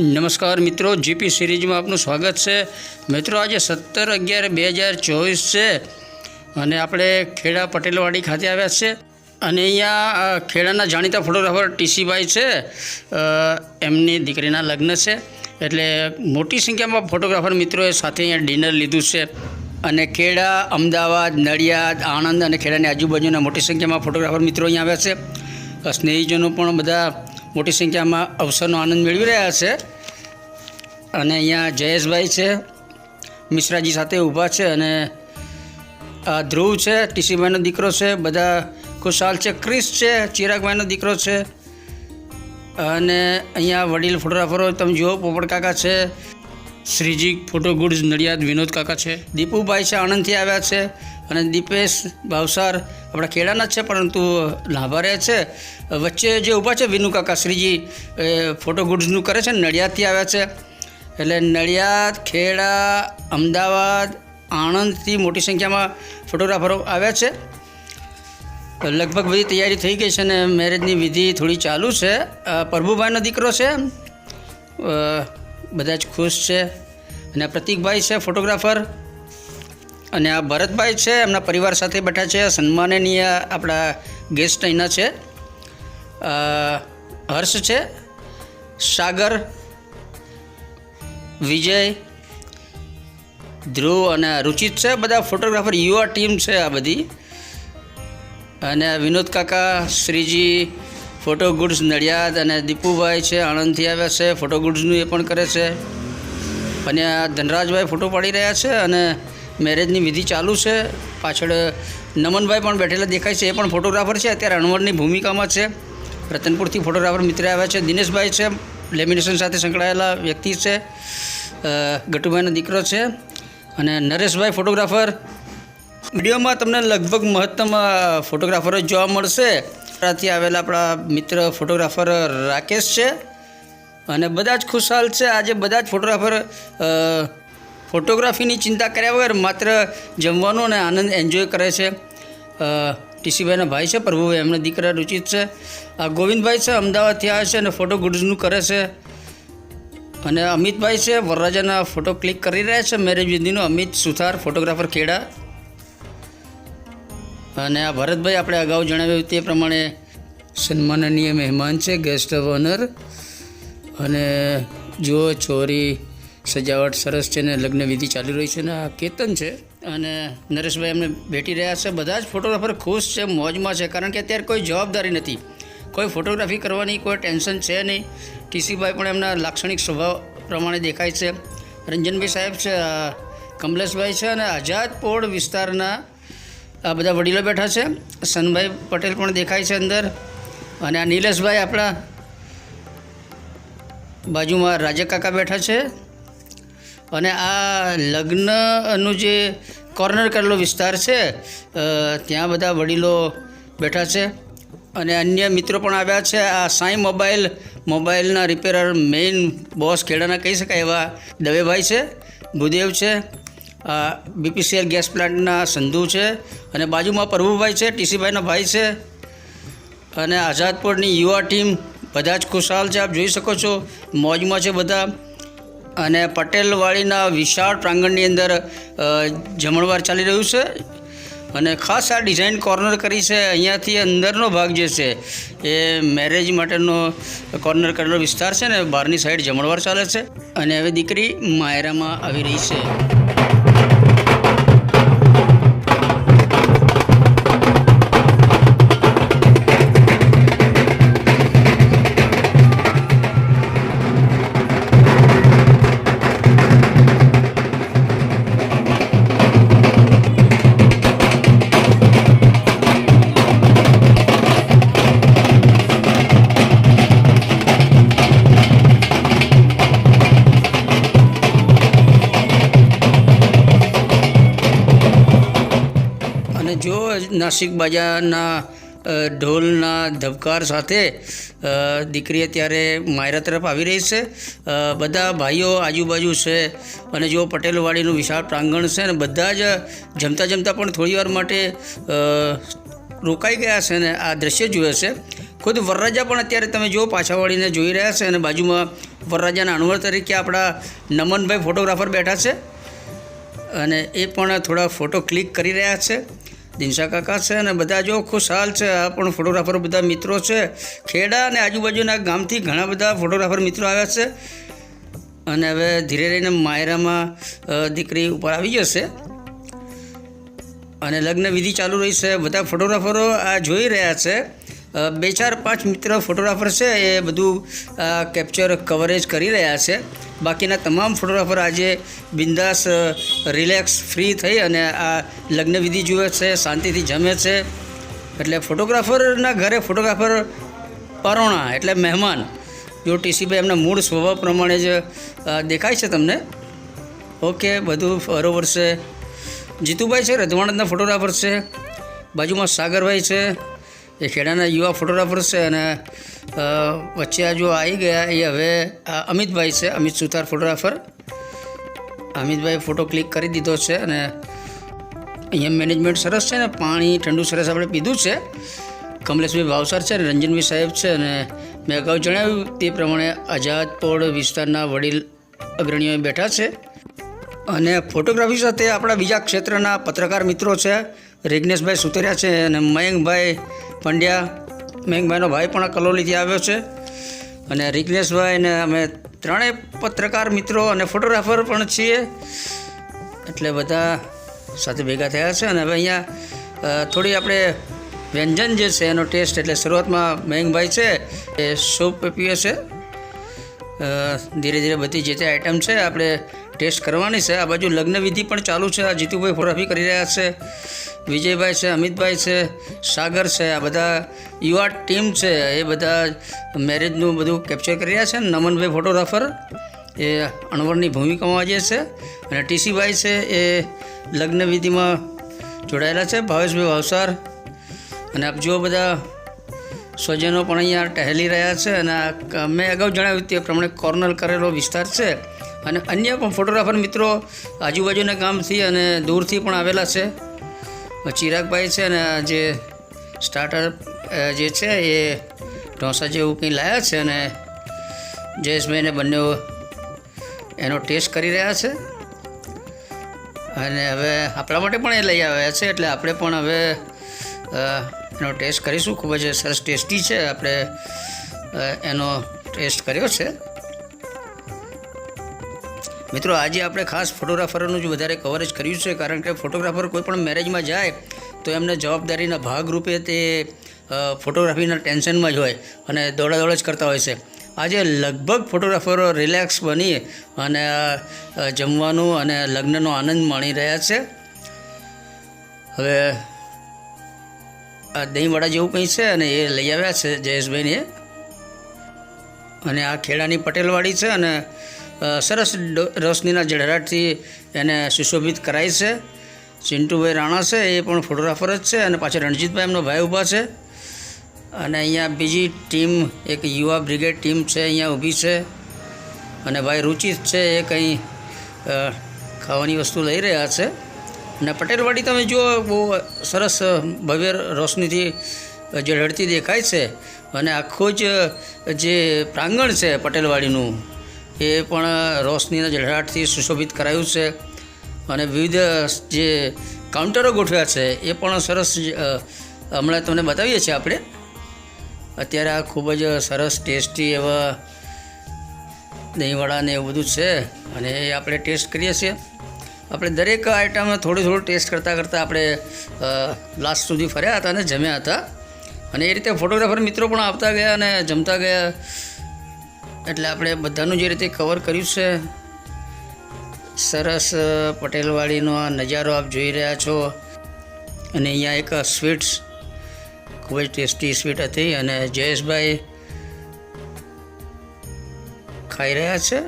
નમસ્કાર મિત્રો, જીપી સિરીઝમાં આપનું સ્વાગત છે. મિત્રો, આજે સત્તર અગિયાર બે હજાર ચોવીસ છે અને આપણે ખેડા પટેલવાડી ખાતે આવ્યા છે અને અહીંયા ખેડાના જાણીતા ફોટોગ્રાફર ટીસીભાઈ છે. એમની દીકરીના લગ્ન છે. એટલે મોટી સંખ્યામાં ફોટોગ્રાફર મિત્રોએ સાથે અહીંયા ડિનર લીધું છે. અને ખેડા, અમદાવાદ, નડિયાદ, આણંદ અને ખેડાની આજુબાજુના મોટી સંખ્યામાં ફોટોગ્રાફર મિત્રો અહીંયા આવ્યા છે. સ્નેહીજનો પણ બધા મોટી સંખ્યામાં અવસરનો આનંદ મેળવી રહ્યા છે. અને અહીંયા જયેશભાઈ છે, મિશ્રાજી સાથે ઊભા છે અને આ ધ્રુવ છે, ટીસીભાઈનો દીકરો છે, બધા ખુશાલ છે ક્રિસ છે, ચિરાગભાઈનો દીકરો છે. અને અહીંયા વડીલ ફોટોગ્રાફરો, તમે જુઓ, પોપટ કાકા છે, શ્રીજી ફોટો ગુડ્સ નડિયાદ વિનોદ કાકા છે. દીપુભાઈ છે, આણંદથી આવ્યા છે. અને દીપેશ ભાવસાર આપણા ખેડાના જ છે, પરંતુ લાંભા રહે છે. વચ્ચે જે ઊભા છે વિનુકાકા શ્રીજી ફોટો ગુડ્સનું કરે છે, નડિયાદથી આવ્યા છે. એટલે નડિયાદ, ખેડા, અમદાવાદ, આણંદથી મોટી સંખ્યામાં ફોટોગ્રાફરો આવ્યા છે. લગભગ બધી તૈયારી થઈ ગઈ છે અને મેરેજની વિધિ થોડી ચાલુ છે. પ્રભુભાઈનો દીકરો છે. બધા જ ખુશ છે. અને પ્રતિકભાઈ છે ફોટોગ્રાફર અને આ ભરતભાઈ છે, એમના પરિવાર સાથે બેઠા છે. સન્માનનીય આપણા ગેસ્ટ અહીંના છે. હર્ષ છે, સાગર, વિજય, ધ્રુવ અને રુચિત છે. બધા ફોટોગ્રાફર યુવા ટીમ છે આ બધી. અને વિનોદ કાકા, શ્રીજી ફોટો ગુડ્સ નડિયાદ અને દીપુભાઈ છે, આણંદથી આવ્યા છે. ફોટો ગુડ્સનું એ પણ કરે છે. અને આ ધનરાજભાઈ ફોટો પાડી રહ્યા છે અને મેરેજની વિધિ ચાલુ છે. પાછળ નમનભાઈ પણ બેઠેલા દેખાય છે. એ પણ ફોટોગ્રાફર છે. અત્યારે અણવરની ભૂમિકામાં છે. રતનપુરથી ફોટોગ્રાફર મિત્ર આવ્યા છે. દિનેશભાઈ છે. લેમિનેશન સાથે સંકળાયેલા વ્યક્તિ છે. ગટુભાઈનો દીકરો છે. અને નરેશભાઈ ફોટોગ્રાફર. વિડીયોમાં તમને લગભગ મહત્તમ ફોટોગ્રાફર જ જોવા મળશે. ત્યાંથી આવેલા આપણા મિત્ર ફોટોગ્રાફર રાકેશ છે. અને બધા જ ખુશહાલ છે. આજે બધા જ ફોટોગ્રાફર ફોટોગ્રાફીની ચિંતા કર્યા વગર માત્ર જમવાનું અને આનંદ એન્જોય કરે છે. ટીસીભાઈના ભાઈ છે, પ્રભુભાઈ, એમના દીકરા રુચિત છે. આ ગોવિંદભાઈ છે અમદાવાદથી આવે છે અને ફોટો ગુડ્સનું કરે છે. અને અમિતભાઈ છે, વરરાજાના ફોટો ક્લિક કરી રહ્યા છે. મેરેજ વિધિનો અમિત સુથાર, ફોટોગ્રાફર ખેડા. અને આ ભરતભાઈ આપણે અગાઉ જણાવ્યું તે પ્રમાણે સન્માનનીય મહેમાન છે ગેસ્ટ ઓફ ઓનર અને જુઓ, ચોરી સજાવટ સરસ છે ને લગ્ન વિધિ ચાલી રહી છે ને આ કેતન છે. અને નરેશભાઈ એમને ભેટી રહ્યા છે. બધા જ ફોટોગ્રાફર ખુશ છે, મોજમાં છે. કારણ કે અત્યારે કોઈ જવાબદારી નથી. કોઈ ફોટોગ્રાફી કરવાની કોઈ ટેન્શન છે નહીં. ટીસીભાઈ પણ એમના લાક્ષણિક સ્વભાવ પ્રમાણે દેખાય છે. રંજનભાઈ સાહેબ છે કમલેશભાઈ છે અને આઝાદપોળ વિસ્તારના આ બધા વડીલો બેઠા છે. સનભાઈ પટેલ પણ દેખાય છે અંદર. અને આ નીલેશભાઈ આપણા બાજુમાં રાજકાકા બેઠા છે. અને આ લગ્નનું જે કોર્નર કરેલો વિસ્તાર છે ત્યાં બધા વડીલો બેઠા છે. અને અન્ય મિત્રો પણ આવ્યા છે. આ સાંઈ મોબાઈલ, મોબાઈલના રિપેરર મેઇન બોસ ખેડાના કહી શકાય એવા દવેભાઈ છે, ભૂદેવ છે બીપીસીએલ ગેસ પ્લાન્ટના સંધુ છે અને બાજુમાં પ્રભુભાઈ છે, ટીસીભાઈના ભાઈ છે. અને આઝાદપુરની યુવા ટીમ બધા જ ખુશાલ છે. આપ જોઈ શકો છો, મોજમાં છે બધા. અને પટેલવાડીના વિશાળ પ્રાંગણની અંદર જમણવાર ચાલી રહ્યું છે. અને ખાસ આ ડિઝાઇન કોર્નર કરી છે, અહીંયાથી અંદરનો ભાગ જે છે, એ મેરેજ માટેનો કોર્નર કરેલો વિસ્તાર છે ને, બહારની સાઈડ જમણવાર ચાલે છે. અને હવે દીકરી માયરામાં આવી રહી છે. નાસિક બાજાના ઢોલના ધબકાર સાથે દીકરી અત્યારે માયરા તરફ આવી રહી છે. બધા ભાઈઓ આજુબાજુ છે અને જો પટેલવાડીનું વિશાળ પ્રાંગણ છે અને બધા જ જમતા જમતા પણ થોડી વાર માટે રોકાઈ ગયા છે અને આ દ્રશ્ય જુએ છે. ખુદ વરરાજા પણ અત્યારે તમે જો પાછા વળીને જોઈ રહ્યા છે અને બાજુમાં વરરાજાના અણવર તરીકે આપણા નમનભાઈ ફોટોગ્રાફર બેઠા છે. અને એ પણ થોડા ફોટો ક્લિક કરી રહ્યા છે. દિનશા કાકા છે અને બધા જો ખુશહાલ છે. આ પણ ફોટોગ્રાફર બધા મિત્રો છે. ખેડા અને આજુબાજુના ગામથી ઘણા બધા ફોટોગ્રાફર મિત્રો આવ્યા છે. અને હવે ધીરે રહીને માયરામાં દીકરી ઉપર આવી જશે. અને લગ્ન વિધિ ચાલુ રહી છે. બધા ફોટોગ્રાફરો આ જોઈ રહ્યા છે. બે ચાર પાંચ મિત્ર ફોટોગ્રાફર છે. એ બધું કેપ્ચર, કવરેજ કરી રહ્યા છે. બાકીના તમામ ફોટોગ્રાફર આજે બિંદાસ રિલેક્સ ફ્રી થઈ અને આ લગ્ન વિધિ જુએ છે, શાંતિથી જમે છે. એટલે ફોટોગ્રાફરના ઘરે ફોટોગ્રાફર પરોણા, એટલે મહેમાન. જો ટીસીભાઈ એમના મૂળ સ્વભાવ પ્રમાણે જ દેખાય છે તમને? ઓકે, બધું બરોબર છે. જીતુભાઈ છે રજવાણંદના ફોટોગ્રાફર છે. બાજુમાં સાગરભાઈ છે. એ ખેડાના યુવા ફોટોગ્રાફર છે અને વચ્ચે આ જો આવી ગયા એ હવે આ અમિતભાઈ છે, Amit Suthar photographer. Amitbhai photo click કરી દીધો છે અને અહીંયા મેનેજમેન્ટ સરસ છે ને, પાણી ઠંડુ સરસ આપણે પીધું છે. કમલેશભાઈ ભાવસાર છે અને રંજનભાઈ સાહેબ છે અને મેં અગાઉ જણાવ્યું તે પ્રમાણે આઝાદપોળ વિસ્તારના વડીલ અગ્રણીઓ બેઠા છે. અને ફોટોગ્રાફી સાથે આપણા બીજા ક્ષેત્રના પત્રકાર મિત્રો છે, રેગ્નેશભાઈ સુતર્યા છે અને મયંકભાઈ પંડ્યા મેઘભાઈનો ભાઈ પણ કલોલીથી આવ્યો છે. અને રિગ્નેશભાઈ ને અમે ત્રણેય પત્રકાર મિત્રો અને ફોટોગ્રાફર પણ છીએ. એટલે બધા સાથે ભેગા થયા છે. અને હવે અહીંયા થોડી આપણે વ્યંજન જે છે એનો ટેસ્ટ એટલે શરૂઆતમાં મયંકભાઈ છે, એ સૂપ પીએ છે. ધીરે ધીરે બધી જે તે આઈટમ છે આપણે ટેસ્ટ કરવાની છે. આ બાજુ લગ્નવિધિ પણ ચાલુ છે. આ જીતુભાઈ ફોટોગ્રાફી કરી રહ્યા છે. વિજયભાઈ છે, અમિતભાઈ છે, સાગર છે, આ બધા યુવા ટીમ છે, એ બધા મેરેજનું બધું કેપ્ચર કરી રહ્યા છે. નમનભાઈ ફોટોગ્રાફર એ અણવરની ભૂમિકામાં જે છે. અને ટીસીભાઈ છે, એ લગ્ન વિધિમાં જોડાયેલા છે, ભાવેશભાઈ ભાવસાર અને આપ બધા સ્વજનો પણ અહીંયા ટહેલી રહ્યા છે. અને મેં અગાઉ જણાવ્યું તે પ્રમાણે કોર્નર કરેલો વિસ્તાર છે. અને અન્ય પણ ફોટોગ્રાફર મિત્રો આજુબાજુના ગામથી અને દૂરથી પણ આવેલા છે. ચિરાગભાઈ છે આ જે સ્ટાર્ટર જે છે એ ઢોસા જેવું કંઈ લાયા છે અને જયેશભાઈને બંને એનો ટેસ્ટ કરી રહ્યા છે. અને હવે આપણા માટે પણ એ લઈ આવ્યા છે એટલે આપણે પણ હવે એનો ટેસ્ટ કરીશું. ખૂબ જ સરસ ટેસ્ટી છે. આપણે એનો ટેસ્ટ કર્યો છે. મિત્રો, આજે આપણે ખાસ ફોટોગ્રાફરોનું જ વધારે કવરેજ કર્યું છે, કારણ કે ફોટોગ્રાફર કોઈ પણ મેરેજમાં જાય, તો એમને જવાબદારીના ભાગરૂપે તે ફોટોગ્રાફીના ટેન્શનમાં જ હોય અને દોડાદોડ જ કરતા હોય છે. આજે લગભગ ફોટોગ્રાફરો રિલેક્સ બની અને જમવાનું અને લગ્નનો આનંદ માણી રહ્યા છે. હવે, આ દહીંવડા જેવું કંઈ છે અને એ લઈ આવ્યા છે જયેશભાઈને? અને આ ખેડાની પટેલવાડી છે અને સરસ રસનીના જળહરાટથી એને સુશોભિત કરાય છે. ચિંટુભાઈ રાણા છે, એ પણ ફોટોગ્રાફર જ છે અને પાછળ રણજીતભાઈ એમનો ભાઈ ઊભા છે. અને અહીંયા બીજી ટીમ, એક યુવા બ્રિગેડ ટીમ છે અહીંયા ઊભી છે. અને ભાઈ રુચિત છે, એ કંઈ ખાવાની વસ્તુ લઈ રહ્યા છે. અને પટેલવાડી તમે જુઓ, બહુ સરસ ભવ્ય રોશનીથી ઝળહળતી દેખાય છે. અને આખું જ જે પ્રાંગણ છે પટેલવાડીનું, એ પણ રોશનીના ઝળહળાટથી સુશોભિત કરાયું છે. અને વિવિધ જે કાઉન્ટરો ગોઠવ્યા છે, એ પણ સરસ હમણાં તમને બતાવીએ છીએ આપણે. અત્યારે આ ખૂબ જ સરસ, ટેસ્ટી એવા દહીંવડા ને એવું બધું છે અને એ આપણે ટેસ્ટ કરીએ છીએ. આપણે દરેક આઈટમ થોડું થોડું ટેસ્ટ કરતાં કરતાં આપણે લાસ્ટ સુધી ફર્યા હતા અને જમ્યા હતા. અને એ રીતે ફોટોગ્રાફર મિત્રો પણ આવતા ગયા અને જમતા ગયા. એટલે આપણે બધાનું જે રીતે કવર કર્યું છે, સરસ પટેલવાડીનો આ નજારો આપ જોઈ રહ્યા છો. અને અહીંયા એક સ્વીટ્સ, ખૂબ જ ટેસ્ટી સ્વીટ હતી અને જયેશભાઈ ખાઈ રહ્યા છે.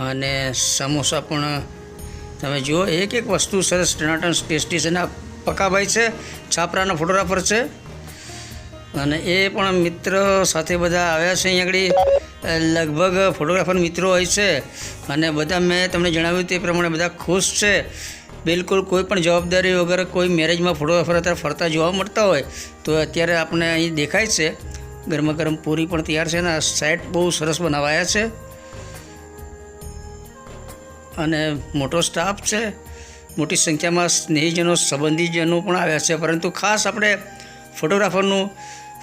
અને સમોસા પણ તમે જુઓ એક એક વસ્તુ સરસ ટનાટન ટેસ્ટી છે ને પકાભાઈ છે, છાપરાના ફોટોગ્રાફર છે. અને એ પણ મિત્ર સાથે બધા આવ્યા છે અહીંયા આગળ. લગભગ ફોટોગ્રાફર મિત્રો હોય છે. અને બધા મેં તમને જણાવ્યું તે પ્રમાણે બધા ખુશ છે. બિલકુલ કોઈ પણ જવાબદારી વગર કોઈ મેરેજમાં ફોટોગ્રાફર અત્યારે ફરતા જોવા મળતા હોય, તો અત્યારે આપણે અહીં દેખાય છે. ગરમા ગરમ પૂરી પણ તૈયાર છે અને સેટ બહુ સરસ બનાવાયા છે. અને મોટો સ્ટાફ છે. મોટી સંખ્યામાં સ્નેહીજનો, સંબંધીજનો પણ આવ્યા છે. પરંતુ ખાસ આપણે ફોટોગ્રાફરનું,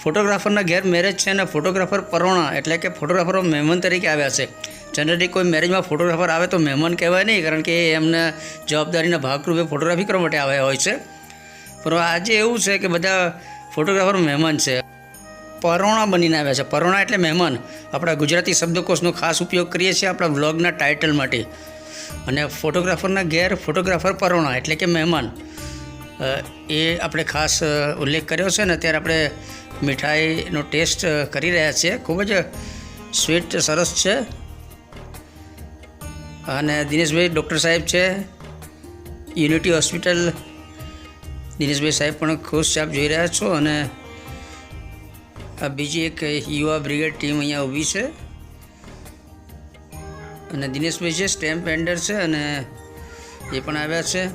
ફોટોગ્રાફરના ઘેર મેરેજ છે અને ફોટોગ્રાફર પરોણા એટલે કે ફોટોગ્રાફરો મહેમાન તરીકે આવ્યા છે. જનરલી કોઈ મેરેજમાં ફોટોગ્રાફર આવે તો મહેમાન કહેવાય નહીં, કારણ કે એમને જવાબદારીના ભાગરૂપે ફોટોગ્રાફી કરવા માટે આવ્યા હોય છે. પણ આજે એવું છે કે બધા ફોટોગ્રાફર મહેમાન છે. પરોણા બનીને આવ્યા છે. પરોણા એટલે મહેમાન. આપણા ગુજરાતી શબ્દકોશનો ખાસ ઉપયોગ કરીએ છીએ આપણા વ્લોગના ટાઇટલ માટે. અને ફોટોગ્રાફરના ઘેર ફોટોગ્રાફર પરોણા, એટલે કે મહેમાન. એ આપણે ખાસ ઉલ્લેખ કર્યો છે ને અત્યારે આપણે મીઠાઈનો ટેસ્ટ કરી રહ્યા છીએ. ખૂબ જ સ્વીટ, સરસ છે. અને દિનેશભાઈ ડૉક્ટર સાહેબ છે. Unity hospital. દિનેશભાઈ સાહેબ પણ ખુશ છે, આપ જોઈ રહ્યા છો. અને બીજી એક યુવા બ્રિગેડ ટીમ અહીંયા ઊભી છે. અને દિનેશભાઈ છે સ્ટેમ્પ વેન્ડર છે અને એ પણ આવ્યા છે.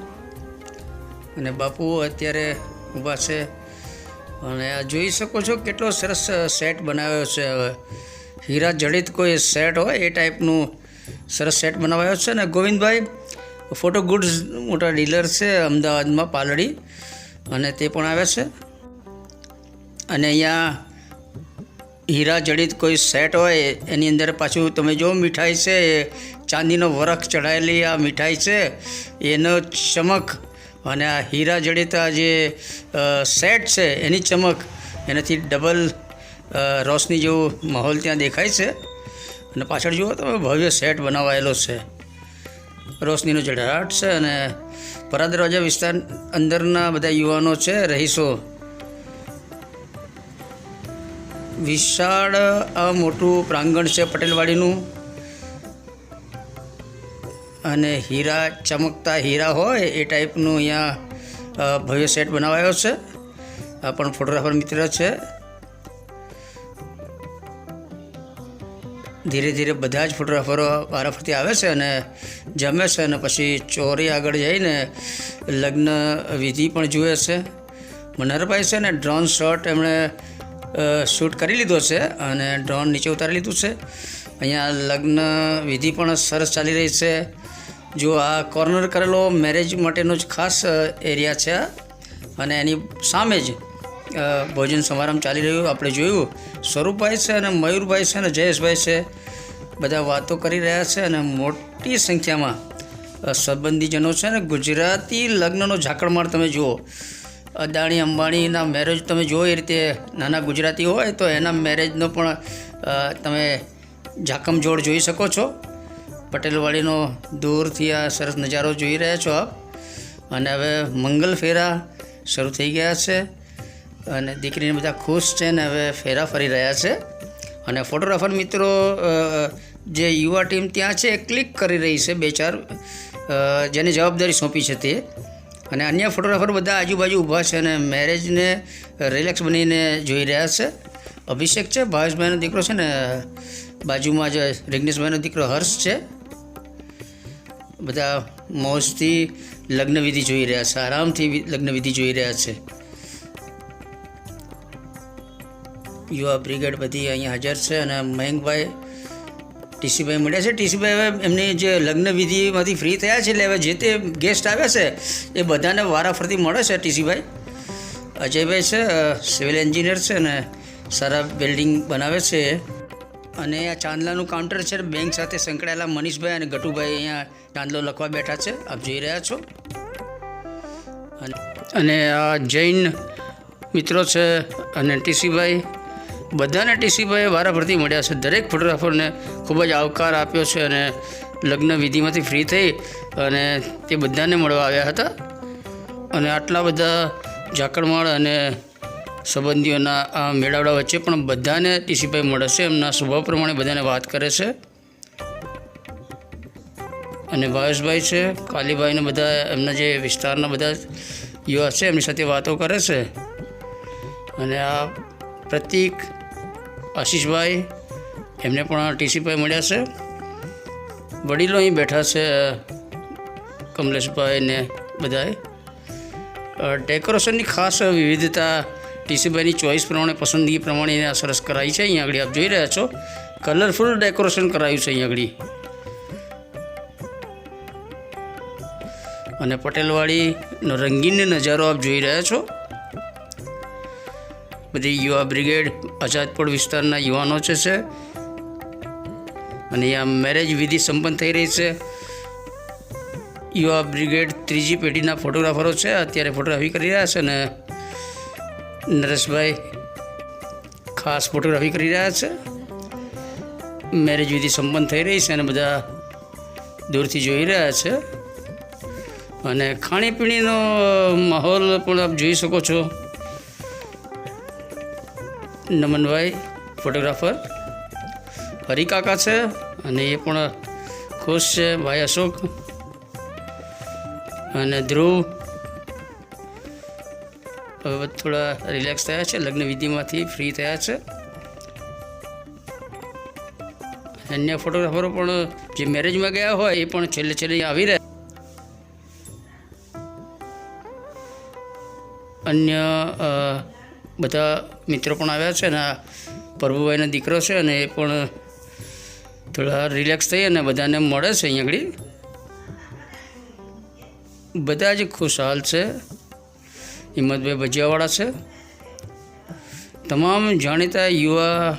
અને બાપુ અત્યારે ઊભા છે. અને આ જોઈ શકો છો કેટલો સરસ સેટ બનાવ્યો છે. હવે હીરા જડિત કોઈ સેટ હોય એ ટાઈપનું સરસ સેટ બનાવાયો છે. અને ગોવિંદભાઈ ફોટો ગુડ્સ મોટા ડીલર છે અમદાવાદમાં પાલડી. અને તે પણ આવ્યા છે. અને અહીંયા હીરા જડિત કોઈ સેટ હોય, એની અંદર પાછું તમે જો મીઠાઈ છે એ ચાંદીનો વરખ ચડાયેલી આ મીઠાઈ છે, એનો ચમક અને આ હીરા જડિત આ જે સેટ છે, એની ચમક, એનાથી ડબલ રોશની જેવો માહોલ ત્યાં દેખાય છે. અને પાછળ જુઓ તમે, ભવ્ય સેટ બનાવાયેલો છે. રોશનીનો જળહટ છે અને પરા દરવાજા વિસ્તાર અંદરના બધા યુવાનો છે, રહીશો વિશાળ આ મોટું પ્રાંગણ છે પટેલવાડીનું. અને હીરા, ચમકતા હીરા હોય એ ટાઈપનું અહીંયા ભવ્ય સેટ બનાવાયો છે. આ પણ ફોટોગ્રાફર મિત્ર છે. ધીરે ધીરે બધા જ ફોટોગ્રાફરો વારાફરતી આવે છે અને જમે છે અને પછી ચોરી આગળ જઈને લગ્ન વિધિ પણ જુએ છે. મનહરભાઈ છે ને, ડ્રોન શોટ એમણે શૂટ કરી લીધો છે અને ડ્રોન નીચે ઉતારી લીધું છે. અહીંયા લગ્ન વિધિ પણ સરસ ચાલી રહી છે. જો આ કોર્નર કરેલો મેરેજ માટેનો જ ખાસ એરિયા છે. અને એની સામે જ ભોજન સમારંભ ચાલી રહ્યું આપણે જોયું. સ્વરૂપભાઈ છે અને મયુરભાઈ છે અને જયેશભાઈ છે. બધા વાતો કરી રહ્યા છે અને મોટી સંખ્યામાં સંબંધીજનો છે ને ગુજરાતી લગ્નનો ઝાકળમાળ તમે જુઓ. અદાણી, અંબાણીના મેરેજ તમે જો એ રીતે નાના ગુજરાતી હોય તો એના મેરેજનો પણ તમે જાકમજોડ જોઈ શકો છો. પટેલવાડીનો દૂરથી આ સરસ નજારો જોઈ રહ્યા છો આપ. અને હવે મંગલ ફેરા શરૂ થઈ ગયા છે. અને દીકરીને બધા ખુશ છે ને હવે ફેરા ફરી રહ્યા છે. અને ફોટોગ્રાફર મિત્રો જે યુવા ટીમ ત્યાં છે એ ક્લિક કરી રહી છે બે ચાર જેને જવાબદારી સોંપી છે તે. અને અન્ય ફોટોગ્રાફર બધા આજુબાજુ ઊભા છે અને મેરેજને રિલેક્સ બનીને જોઈ રહ્યા છે. અભિષેક છે, ભાવેશભાઈનો દીકરો છે ને, બાજુમાં જ રિગ્નેશભાઈનો દીકરો હર્ષ છે. બધા મોજથી લગ્ન વિધિ જોઈ રહ્યા છે, આરામથી લગ્નવિધિ લગ્ન વિધિ જોઈ રહ્યા છે. યુવા બ્રિગેડ બધી અહીંયા હાજર છે અને મયંકભાઈ ટીસીભાઈ મળ્યા છે. ટીસીભાઈ હવે એમની જે લગ્ન વિધિમાંથી ફ્રી થયા છે એટલે હવે જે તે ગેસ્ટ આવ્યા છે, એ બધાને વારાફરતી મળે છે ટીસીભાઈ અજયભાઈ છે સિવિલ એન્જિનિયર છે ને સારા બિલ્ડિંગ બનાવે છે. અને આ ચાંદલાનું કાઉન્ટર છે બેંક સાથે સંકળાયેલા મનીષભાઈ અને ગટુભાઈ અહીંયા ચાંદલો લખવા બેઠા છે. આપ જોઈ રહ્યા છો. અને અને આ જૈન મિત્રો છે અને ટીસીભાઈ બધાને ટીસીભાઈએ વારાફરતી મળ્યા છે. દરેક ફોટોગ્રાફરને ખૂબ જ આવકાર આપ્યો છે અને લગ્ન વિધિમાંથી ફ્રી થઈ અને તે બધાને મળવા આવ્યા હતા. અને આટલા બધા ઝાકળમાળ અને સંબંધીઓના આ મેળાવડા વચ્ચે પણ બધાને ટીસીભાઈ મળે છે. એમના સ્વભાવ પ્રમાણે બધાને વાત કરે છે. અને ભાવેશભાઈ છે, કાલીભાઈને બધા એમના જે વિસ્તારના બધા યુવા છે, એમની સાથે વાતો કરે છે. અને આ પ્રતિક આશીષભાઈ, એમને પણ ટીસીભાઈ મળ્યા છે. વડીલો અહીં બેઠા છે, કમલેશભાઈ ને બધાએ. ડેકોરેશનની ખાસ વિવિધતા ટીસીભાઈની ચોઈસ પ્રમાણે, પસંદગી પ્રમાણે એને સરસ કરાવી છે. અહીંયા આગળ આપ જોઈ રહ્યા છો. કલરફુલ ડેકોરેશન કરાયું છે અહીંયા આગળ. અને પટેલવાડીનો રંગીન નજારો આપ જોઈ રહ્યા છો. બધી યુવા બ્રિગેડ આઝાદપુર વિસ્તારના યુવાનો છે છે, અને આ મેરેજ વિધિ સંપન્ન થઈ રહી છે. યુવા બ્રિગેડ ત્રીજી પેઢીના ફોટોગ્રાફરો છે, અત્યારે ફોટોગ્રાફી કરી રહ્યા છે અને નરેશભાઈ ખાસ ફોટોગ્રાફી કરી રહ્યા છે. મેરેજ વિધિ સંપન્ન થઈ રહી છે અને બધા દૂરથી જોઈ રહ્યા છે. અને ખાણીપીણીનો માહોલ પણ આપ જોઈ શકો છો. નમનભાઈ, ફોટોગ્રાફર. હરિકાકા છે અને એ પણ ખુશ છે, ભાઈ અશોક. અને ધ્રુવ. હવે થોડા રિલેક્સ થયા છે, લગ્ન વિધિમાંથી ફ્રી થયા છે. અન્ય ફોટોગ્રાફરો પણ જે મેરેજમાં ગયા હોય એ પણ છેલ્લે છેલ્લે આવી રહ્યા. અન્ય બધા મિત્રો પણ આવ્યા છે અને આ પ્રભુભાઈનો દીકરો છે અને એ પણ થોડા રિલેક્સ થઈ અને બધાને મળે છે અહીંયા આગળ. બધા જ ખુશહાલ છે. હિંમતભાઈ ભજીયાવાળા છે. તમામ જાણીતા યુવા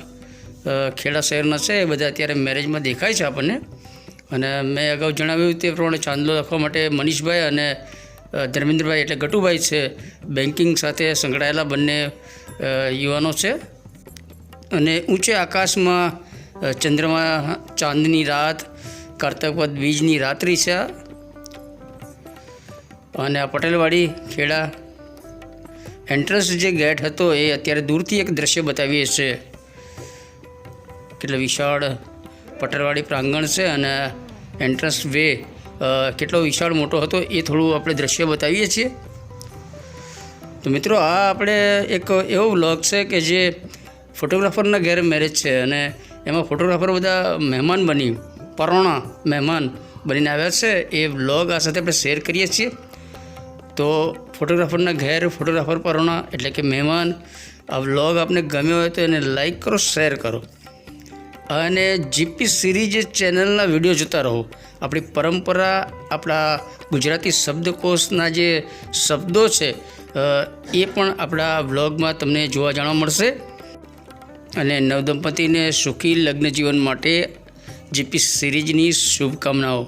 ખેડા શહેરના છે, એ બધા અત્યારે મેરેજમાં દેખાય છે આપણને. અને મેં અગાઉ જણાવ્યું તે પ્રમાણે ચાંદલો લખવા માટે મનીષભાઈ અને ધર્મેન્દ્રભાઈ એટલે ગટુભાઈ છે બેન્કિંગ સાથે સંકળાયેલા બંને યુવાનો છે. અને ઊંચે આકાશમાં ચંદ્રમા ચાંદની રાત કારતકવદ બીજની રાત્રિ છે. અને આ પટેલવાડી ખેડા. એન્ટ્રન્સ જે ગેટ હતો એ અત્યારે દૂરથી એક દ્રશ્ય બતાવીએ છે કેટલે વિશાળ પટેલવાડી પ્રાંગણ છે અને એન્ટ્રન્સ વે કેટલો વિશાળ મોટો હતો એ થોડું આપણે દ્રશ્ય બતાવીએ છીએ. તો મિત્રો આ આપણે એક એવો વ્લોગ છે કે જે ફોટોગ્રાફરના ઘેર મેરેજ છે અને એમાં ફોટોગ્રાફર બધા મહેમાન બની, પરોણા મહેમાન બનીને આવ્યા છે. એ વ્લોગ આ સાથે આપણે શેર કરીએ છીએ. તો ફોટોગ્રાફરના ઘેર, ફોટોગ્રાફર, પરોણા એટલે કે મહેમાન, આ વ્લોગ આપને ગમ્યો હોય તો એને લાઈક કરો, શેર કરો. અને જીપી સિરીઝ ચેનલના વીડિયો જોતા રહો. આપણી પરંપરા, આપણા ગુજરાતી શબ્દકોશના જે શબ્દો છે એ પણ આપણા વ્લોગમાં તમને જોવા જાણવા મળશે. અને નવદંપતિને સુખી લગ્ન જીવન માટે જીપી સિરીઝની શુભકામનાઓ.